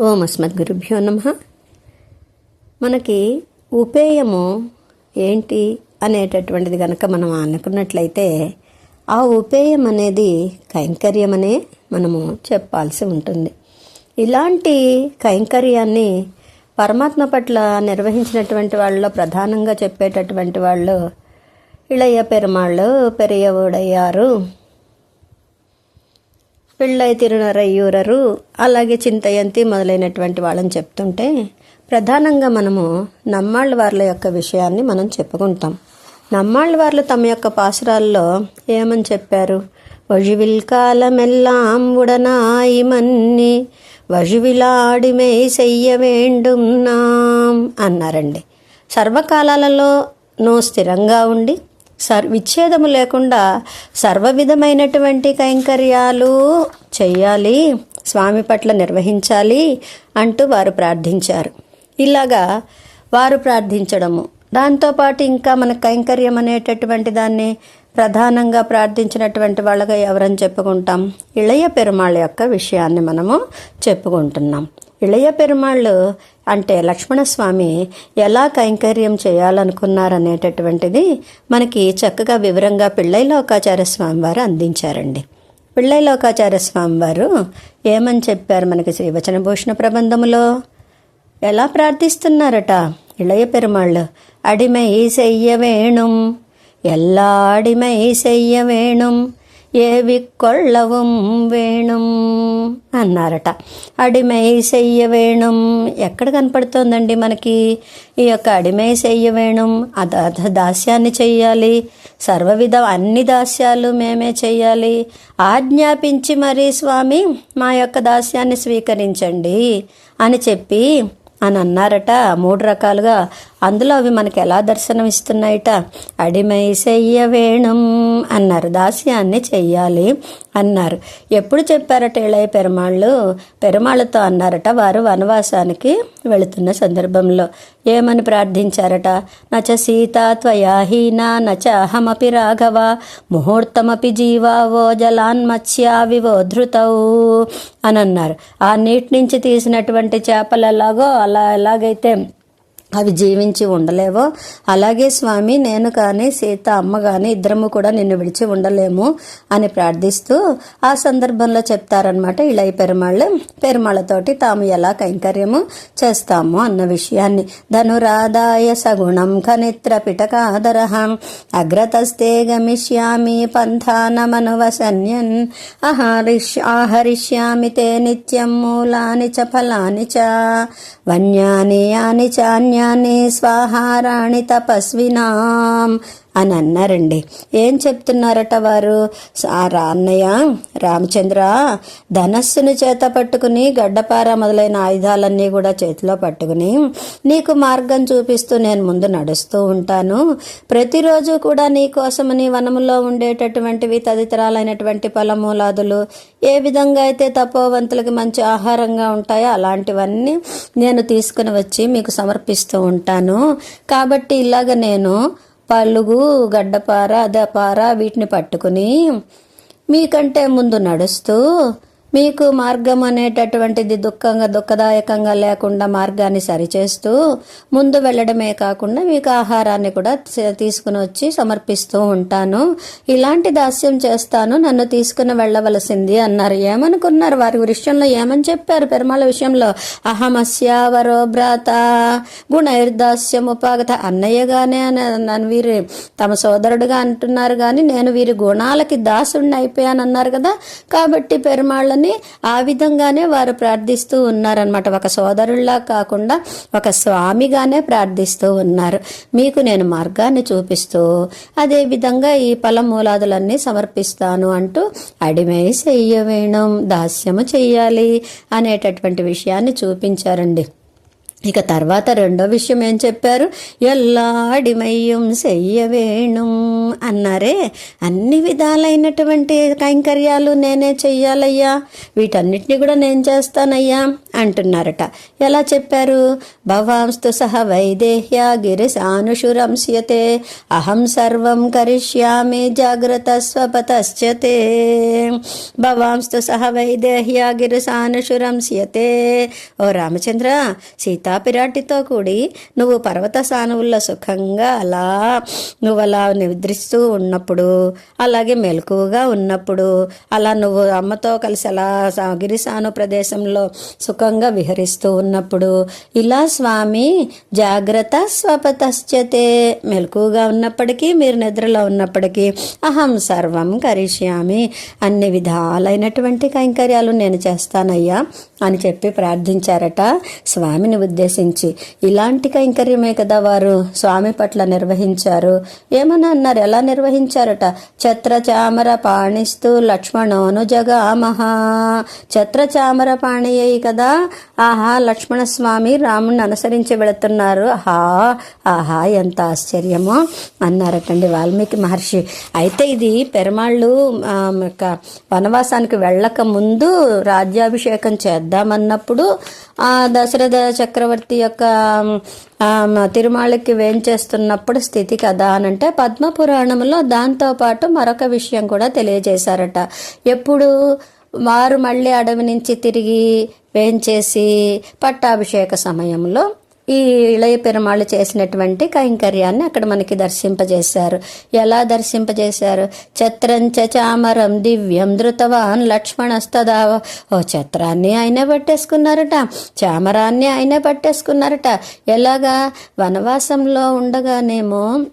ఓం అస్మద్గురుభ్యో నమ. మనకి ఉపేయము ఏంటి అనేటటువంటిది కనుక మనం అనుకున్నట్లయితే ఆ ఉపేయం అనేది కైంకర్యమనే మనము చెప్పాల్సి ఉంటుంది. ఇలాంటి కైంకర్యాన్ని పరమాత్మ పట్ల నిర్వహించినటువంటి వాళ్ళలో ప్రధానంగా చెప్పేటటువంటి వాళ్ళు ఇళయ్య పెరుమాళ్ళు పెరియవుడయ్యారు. పెళ్ళై తిరునరయ్యూరరు అలాగే చింతయంతి మొదలైనటువంటి వాళ్ళని చెప్తుంటే ప్రధానంగా మనము నమ్మాళ్ళ వార్ల యొక్క విషయాన్ని మనం చెప్పుకుంటాం. నమ్మాళ్ళ వార్లు తమ యొక్క పాసురాల్లో ఏమని చెప్పారు? వజువిల్ కాలమెల్లాం ఉడనాయి మన్ని వజువిలాడిమే చెయ్య వేండున్నాం అన్నారండి. సర్వకాలాలలో నువ్వు స్థిరంగా ఉండి సర్ విచ్ఛేదము లేకుండా సర్వ విధమైనటువంటి కైంకర్యాలు చేయాలి స్వామి పట్ల నిర్వహించాలి అంటూ వారు ప్రార్థించారు. ఇలాగా వారు ప్రార్థించడము. దాంతోపాటు ఇంకా మన కైంకర్యం అనేటటువంటి దాన్ని ప్రధానంగా ప్రార్థించినటువంటి వాళ్ళగా ఎవరని చెప్పుకుంటాం? ఇళయ పెరుమాళ్ళ యొక్క విషయాన్ని మనము చెప్పుకుంటున్నాం. ఇళయ పెరుమాళ్ళు అంటే లక్ష్మణస్వామి ఎలా కైంకర్యం చేయాలనుకున్నారనేటటువంటిది మనకి చక్కగా వివరంగా పిళ్ళైలోకాచార్య స్వామి వారు అందించారండి పిళ్ళైలోకాచార్య స్వామి వారు ఏమని చెప్పారు మనకి శ్రీవచనభూషణ ప్రబంధములో ఎలా ప్రార్థిస్తున్నారట ఇళయ పెరుమాళ్ళు అడిమై చెయ్య వేణుం எல்லா அடிமை செய்ய வேணும் ఏవి కొళ్ళవం వేణం అన్నారట. అడిమై చెయ్య వేణుం. ఎక్కడ కనపడుతోందండి మనకి? ఈ యొక్క అడిమై చెయ్య వేణుం అద దాస్యాన్ని చెయ్యాలి. సర్వవిధ అన్ని దాస్యాలు మేమే చెయ్యాలి. ఆజ్ఞాపించి మరీ స్వామి మా యొక్క దాస్యాన్ని స్వీకరించండి అని చెప్పి అని అన్నారట. మూడు రకాలుగా అందులో అవి మనకి ఎలా దర్శనమిస్తున్నాయట అడిమై చెయ్య వేణం అన్నారు. దాస్యాన్ని చెయ్యాలి అన్నారు. ఎప్పుడు చెప్పారట ఇళయ పెరుమాళ్ళు? పెరుమాళ్ళతో అన్నారట వారు వనవాసానికి వెళుతున్న సందర్భంలో. ఏమని ప్రార్థించారట? నచ సీత త్వయాహీనా నచ అహమపి రాఘవ ముహూర్తమపి జీవావో జలాన్మత్స్యావివోధృతవు అని అన్నారు ఆ నీటి నుంచి తీసినటువంటి చేపలు ఎలాగో అలా ఎలాగైతే అవి జీవించి ఉండలేవో. అలాగే స్వామి నేను కానీ సీత అమ్మ కానీ ఇద్దరము కూడా నిన్ను విడిచి ఉండలేము అని ప్రార్థిస్తూ ఆ సందర్భంలో చెప్తారనమాట ఇళయ పెరుమాళ్ళు పెరుమాళ్ళతోటి తాము ఎలా కైంకర్యము చేస్తాము అన్న విషయాన్ని. ధనురాదాయ సగుణం ఖనిత్ర పిటకాదరహం. అగ్రతస్తే గమిష్యామి పంథానమనువసన్యన్ అహరిష్ ఆహరిష్యామి తే నిత్యం మూలాని చ ఫలాని చ. వన్యాని యాని చాన్యాని స్వాహారాణి తపస్వినాం అని అన్నారండి. ఏం చెప్తున్నారట వారు? ఆ రా అన్నయ్య రామచంద్ర ధనస్సును చేత పట్టుకుని గడ్డపార మొదలైన ఆయుధాలన్నీ కూడా చేతిలో పట్టుకుని నీకు మార్గం చూపిస్తూ నేను ముందు నడుస్తూ ఉంటాను. ప్రతిరోజు కూడా నీ కోసమని వనములో ఉండేటటువంటివి తదితరాలైనటువంటి ఫలమూలాదులు ఏ విధంగా అయితే తపోవంతులకి మంచి ఆహారంగా ఉంటాయో అలాంటివన్నీ నేను తీసుకుని వచ్చి మీకు సమర్పిస్తూ ఉంటాను. కాబట్టి ఇలాగ నేను పలుగు గడ్డపార అదపార వీటిని పట్టుకుని మీకంటే ముందు నడుస్తూ మీకు మార్గం అనేటటువంటిది దుఃఖంగా దుఃఖదాయకంగా లేకుండా మార్గాన్ని సరిచేస్తూ ముందు వెళ్ళడమే కాకుండా మీకు ఆహారాన్ని కూడా తీసుకుని వచ్చి సమర్పిస్తూ ఉంటాను. ఇలాంటి దాస్యం చేస్తాను నన్ను తీసుకుని వెళ్ళవలసింది అన్నారు. ఏమనుకున్నారు? వారి విషయంలో ఏమని చెప్పారు? పెరుమాళ విషయంలో అహమస్యావరో భ్రాత గుణైర్దాస్యం ఉపాగత అన్నయ్యగానే అని వీరి తమ సోదరుడుగా అంటున్నారు కానీ నేను వీరి గుణాలకి దాసుడిని అయిపోయానన్నారు కదా. కాబట్టి పెరుమాళ్ళని ఆ విధంగానే వారు ప్రార్థిస్తూ ఉన్నారనమాట ఒక సోదరుల్లా కాకుండా ఒక స్వామిగానే ప్రార్థిస్తూ ఉన్నారు. మీకు నేను మార్గాన్ని చూపిస్తూ అదే విధంగా ఈ ఫలమూలాదులన్నీ సమర్పిస్తాను అంటూ అడిమై చెయ్యవేణం దాస్యము చెయ్యాలి అనేటటువంటి విషయాన్ని చూపించారండి. ఇక తర్వాత రెండో విషయం ఏం చెప్పారు? ఎల్లాడిమయ్యం చెయ్యవేణు అన్నారే. అన్ని విధాలైనటువంటి కైంకర్యాలు నేనే చెయ్యాలయ్యా. వీటన్నిటిని కూడా నేను చేస్తానయ్యా అంటున్నారట. ఎలా చెప్పారు? భవాంస్తు సహ వైదేహ్య గిరిశానుషురంస్యతే అహం సర్వం కరిష్యామి జాగ్రత్త స్వపతశ్చతే. భవాంస్తు సహ వైదేహ్య గిరిశానుషురంస్యతే ఓ రామచంద్ర పిరాటితో కూడి నువ్వు పర్వత సానువుల్లో సుఖంగా అలా నువ్వు అలా నిద్రిస్తూ ఉన్నప్పుడు అలాగే మెలకువగా ఉన్నప్పుడు అలా నువ్వు అమ్మతో కలిసి అలా సా- గిరిసాను ప్రదేశంలో సుఖంగా విహరిస్తూ ఉన్నప్పుడు ఇలా స్వామి జాగ్రత్త స్వపతశ్చతే. మెలకువగా ఉన్నప్పటికీ మీరు నిద్రలో ఉన్నప్పటికీ అహం సర్వం కరిష్యామి. అన్ని విధాలైనటువంటి కైంకర్యాలు నేను చేస్తానయ్యా అని చెప్పి ప్రార్థించారట స్వామిని ఉద్దేశించి ఇలాంటి కైంకర్యమే కదా వారు స్వామి పట్ల నిర్వహించారు? ఏమని? అన్నారు ఎలా నిర్వహించారట? ఛత్ర చామర పాణిస్తూ లక్ష్మణోను జగామహ. ఛత్ర చామర పాణి కదా? ఆహా లక్ష్మణ స్వామి రాముణ్ణి అనుసరించి వెళుతున్నారు. ఆహా ఆహా ఎంత ఆశ్చర్యమో! అన్నారటండి వాల్మీకి మహర్షి. అయితే ఇది పెరుమాళ్ళు వనవాసానికి వెళ్ళక ముందు రాజ్యాభిషేకం చేద్దామన్నప్పుడు ఆ దశరథ చక్రవర్తి యొక్క తిరుమాళకి వేంచేస్తున్నప్పుడు స్థితి కదా అనంటే పద్మ పురాణంలో దాంతోపాటు మరొక విషయం కూడా తెలియజేశారట. ఎప్పుడు వారు మళ్ళీ అడవి నుంచి తిరిగి వేంచేసి పట్టాభిషేక సమయంలో ఈ ఇళయ పెరుమాళ్ళు చేసినటువంటి కైంకర్యాన్ని అక్కడ మనకి దర్శింపజేశారు. ఎలా దర్శింపజేశారు? ఛత్రంచ చామరం దివ్యం ధృతవాన్ లక్ష్మణస్తదా. ఓ ఛత్రాన్ని ఆయనే పట్టేసుకున్నారట చామరాన్ని ఆయనే పట్టేసుకున్నారట. ఎలాగా? వనవాసంలో ఉండగానేమో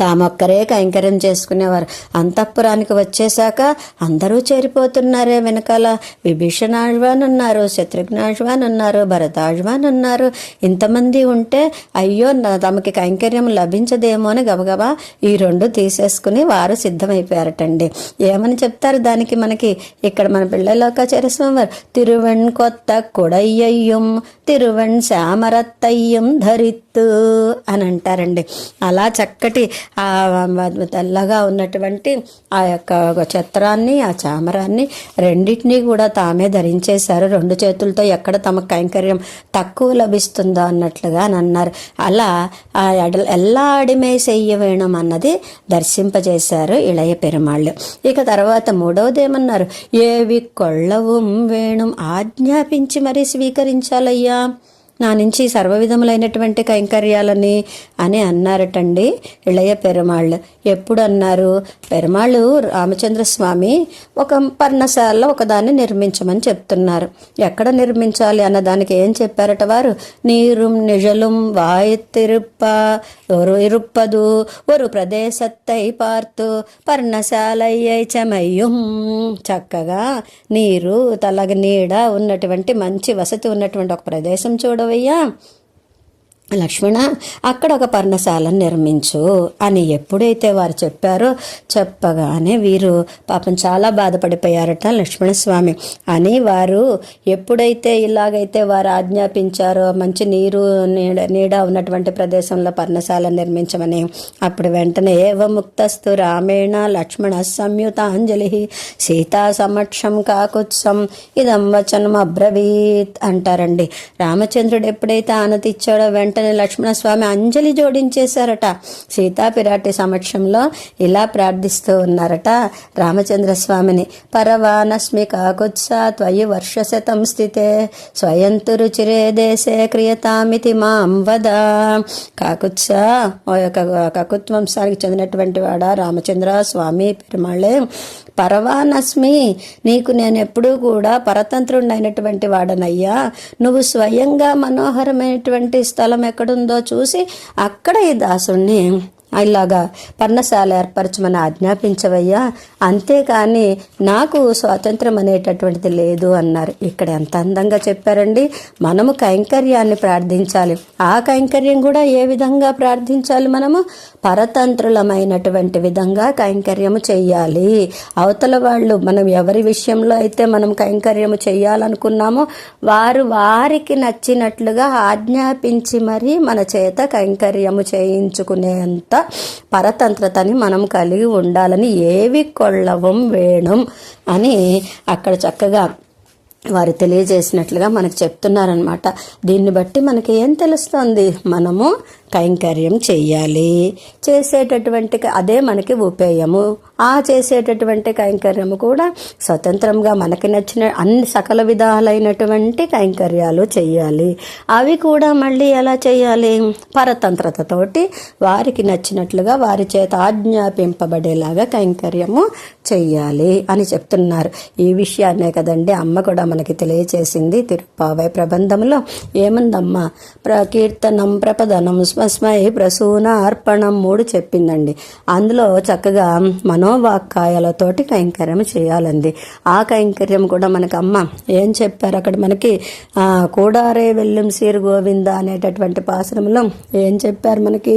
తామొక్కరే కైంకర్యం చేసుకునేవారు. అంతఃపురానికి వచ్చేశాక అందరూ చేరిపోతున్నారే వెనకాల. విభీషణాజ్వాన్ ఉన్నారు శత్రుఘ్నాజ్వాన్ ఉన్నారు భరతాజ్వాన్ ఉన్నారు. ఇంతమంది ఉంటే అయ్యో తమకి కైంకర్యం లభించదేమో అని గబగబా ఈ రెండు తీసేసుకుని వారు సిద్ధమైపోయారటండి. ఏమని చెప్తారు? దానికి మనకి ఇక్కడ మన పిల్లలోక వారు తిరువెణ్ కొత్త కొడయ్యయ్యం తిరువెణ్ శ్యామరత్తయ్యం ధరిత్తు అని అంటారండి. అలా చక్కటి తెల్లగా ఉన్నటువంటి ఆ యొక్క చిత్రాన్ని ఆ చామరాన్ని రెండింటినీ కూడా తామే ధరించేశారు. రెండు చేతులతో ఎక్కడ తమ కైంకర్యం తక్కువ లభిస్తుందో అన్నట్లుగా అని అన్నారు. అలా ఆ ఎడ- ఎలా అడిమే వేణం అన్నది దర్శింపజేశారు ఇళయ పెరుమాళ్ళు. ఇక తర్వాత మూడవది ఏమన్నారు ఏవి కొళ్ళవు వేణం ఆజ్ఞాపించి మరీ స్వీకరించాలయ్యా? నా నుంచి సర్వవిధములైనటువంటి కైంకర్యాలని అని అన్నారటండి ఇళయ పెరుమాళ్ళు. ఎప్పుడు అన్నారు? పెరుమాళ్ళు రామచంద్రస్వామి ఒక పర్ణశాలలో ఒకదాన్ని నిర్మించమని చెప్తున్నారు. ఎక్కడ నిర్మించాలి అన్న దానికి ఏం చెప్పారట వారు? నీరుం నిజలుం వాయితిరుప్ప ఒరు ఇరుప్పదు ఒరు ప్రదేశత్తై పార్తు పర్ణశాలయ్యమయ్యం చక్కగా నీరు తలగ నీడ ఉన్నటువంటి మంచి వసతి ఉన్నటువంటి ఒక ప్రదేశం చూడవచ్చు 不一样。లక్ష్మణ అక్కడ ఒక పర్ణశాలను నిర్మించు అని ఎప్పుడైతే వారు చెప్పారో చెప్పగానే వీరు పాపం చాలా బాధపడిపోయారట లక్ష్మణస్వామి. అని వారు ఎప్పుడైతే ఇలాగైతే వారు ఆజ్ఞాపించారో మంచి నీరు నీడ నీడ ఉన్నటువంటి ప్రదేశంలో పర్ణశాల నిర్మించమని అప్పుడు వెంటనే ఏవ ముక్తస్తు రామేణ లక్ష్మణ సంయుతాంజలి సీతా సమక్షం కాకుత్సం ఇదం వచనం అబ్రవీత్ అంటారండి. రామచంద్రుడు ఎప్పుడైతే ఆనతిచ్చాడో వెంట వెంటనే లక్ష్మణస్వామి అంజలి జోడించేశారట. సీతా పిరాటి సమక్షంలో ఇలా ప్రార్థిస్తూ ఉన్నారట. రామచంద్ర స్వామిని పరవానస్మి కాకుత్సా త్వయి వర్షశతం స్థితే స్వయంతు రుచిరే దేశే క్రియతామితి మాం వద. కాకుత్సా ఓ యొక్క కకుత్వంశానికి చెందినటువంటి వాడ రామచంద్ర స్వామి పెరుమాళే పరవానస్మి నీకు నేను ఎప్పుడూ కూడా పరతంత్రుడైనటువంటి వాడనయ్యా. నువ్వు స్వయంగా మనోహరమైనటువంటి స్థలం ఎక్కడుందో చూసి అక్కడ ఈ దాసుణ్ణి ఇలాగా పర్ణశాల ఏర్పరచమని ఆజ్ఞాపించవయ్యా. అంతేకాని నాకు స్వాతంత్రం అనేటటువంటిది లేదు అన్నారు. ఇక్కడ ఎంత అందంగా చెప్పారండి. మనము కైంకర్యాన్ని ప్రార్థించాలి. ఆ కైంకర్యం కూడా ఏ విధంగా ప్రార్థించాలి మనము? పరతంత్రులమైనటువంటి విధంగా కైంకర్యము చేయాలి అవతల వాళ్ళు మనం ఎవరి విషయంలో అయితే మనం కైంకర్యము చేయాలనుకున్నామో వారు వారికి నచ్చినట్లుగా ఆజ్ఞాపించి మరీ మన చేత కైంకర్యము చేయించుకునేంత పరతంత్రతని మనం కలిగి ఉండాలని ఏవి కొళ్ళవం వేణం అని అక్కడ చక్కగా వారు తెలియజేసినట్లుగా మనకు చెప్తున్నారనమాట దీన్ని బట్టి మనకి ఏం తెలుస్తుంది? మనము కైంకర్యం చెయ్యాలి. చేసేటటువంటి అదే మనకి ఉపేయము. ఆ చేసేటటువంటి కైంకర్యము కూడా స్వతంత్రంగా మనకి నచ్చిన అన్ని సకల విధాలైనటువంటి కైంకర్యాలు చేయాలి అవి కూడా మళ్ళీ ఎలా చేయాలి పరతంత్రతతోటి వారికి నచ్చినట్లుగా వారి చేత ఆజ్ఞాపింపబడేలాగా కైంకర్యము చెయ్యాలి అని చెప్తున్నారు. ఈ విషయాన్నే కదండి అమ్మ కూడా మనకి తెలియచేసింది. తిరుప్పావై ప్రబంధంలో ఏముందమ్మా? ప్రకీర్తనం ప్రపదనం స్వ ప్రసూన అర్పణం మూడు చెప్పిందండి. అందులో చక్కగా మనోవాక్కాయాలతోటి కైంకర్యం చేయాలండి. ఆ కైంకర్యం కూడా మనకి అమ్మ ఏం చెప్పారు? అక్కడ మనకి కూడారే వెళ్ళం సీరు గోవింద అనేటటువంటి పాసనంలో ఏం చెప్పారు మనకి?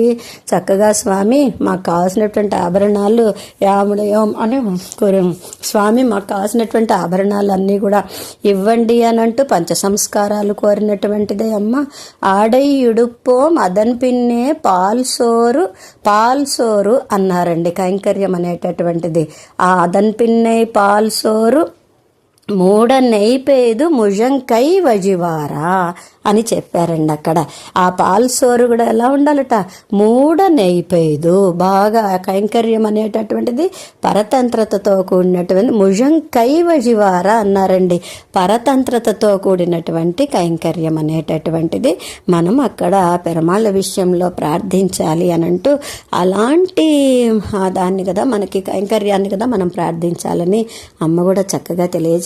చక్కగా స్వామి మాకు కావాల్సినటువంటి ఆభరణాలు యాముడయం అని కోరి. స్వామి మాకు కావాల్సినటువంటి ఆభరణాలు అన్నీ కూడా ఇవ్వండి అని అంటూ పంచ సంస్కారాలు కోరినటువంటిదే అమ్మ. ఆడై ఇడుపోం అదన్ పిన్నే పాల్సోరు పాల్సోరు అన్నారండి కైంకర్యం అనేటటువంటిది. ఆ అదన్ పిన్నై పాల్సోరు మూడ ముజంకై వజివారా అని చెప్పారండి అక్కడ. ఆ పాల్సోరు కూడా ఎలా ఉండాలట? మూడ బాగా కైంకర్యం అనేటటువంటిది పరతంత్రతతో కూడినటువంటి ముజంకై వజివారా అన్నారండి. పరతంత్రతతో కూడినటువంటి కైంకర్యం అనేటటువంటిది మనం అక్కడ పెరమాళ్ళ విషయంలో ప్రార్థించాలి అని అంటూ అలాంటి దాన్ని కదా మనకి కైంకర్యాన్ని కదా మనం ప్రార్థించాలని అమ్మ కూడా చక్కగా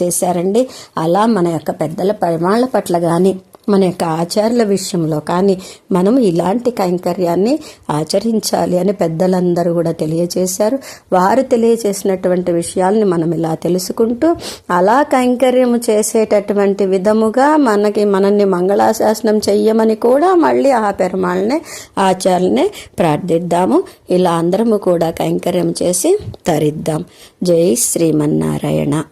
చేశారండి. అలా మన యొక్క పెద్దల పరిమాణాల పట్ల కానీ మన యొక్క ఆచార్యుల విషయంలో కానీ మనం ఇలాంటి కైంకర్యాన్ని ఆచరించాలి అని పెద్దలందరూ కూడా తెలియజేశారు. వారు తెలియజేసినటువంటి విషయాల్ని మనం ఇలా తెలుసుకుంటూ అలా కైంకర్యము చేసేటటువంటి విధముగా మనకి మనల్ని మంగళాశాసనం చెయ్యమని కూడా మళ్ళీ ఆ పెరుమాళ్ళనే ఆచార్యనే ప్రార్థిద్దాము. ఇలా అందరము కూడా కైంకర్యం చేసి తరిద్దాం. జై శ్రీమన్నారాయణ.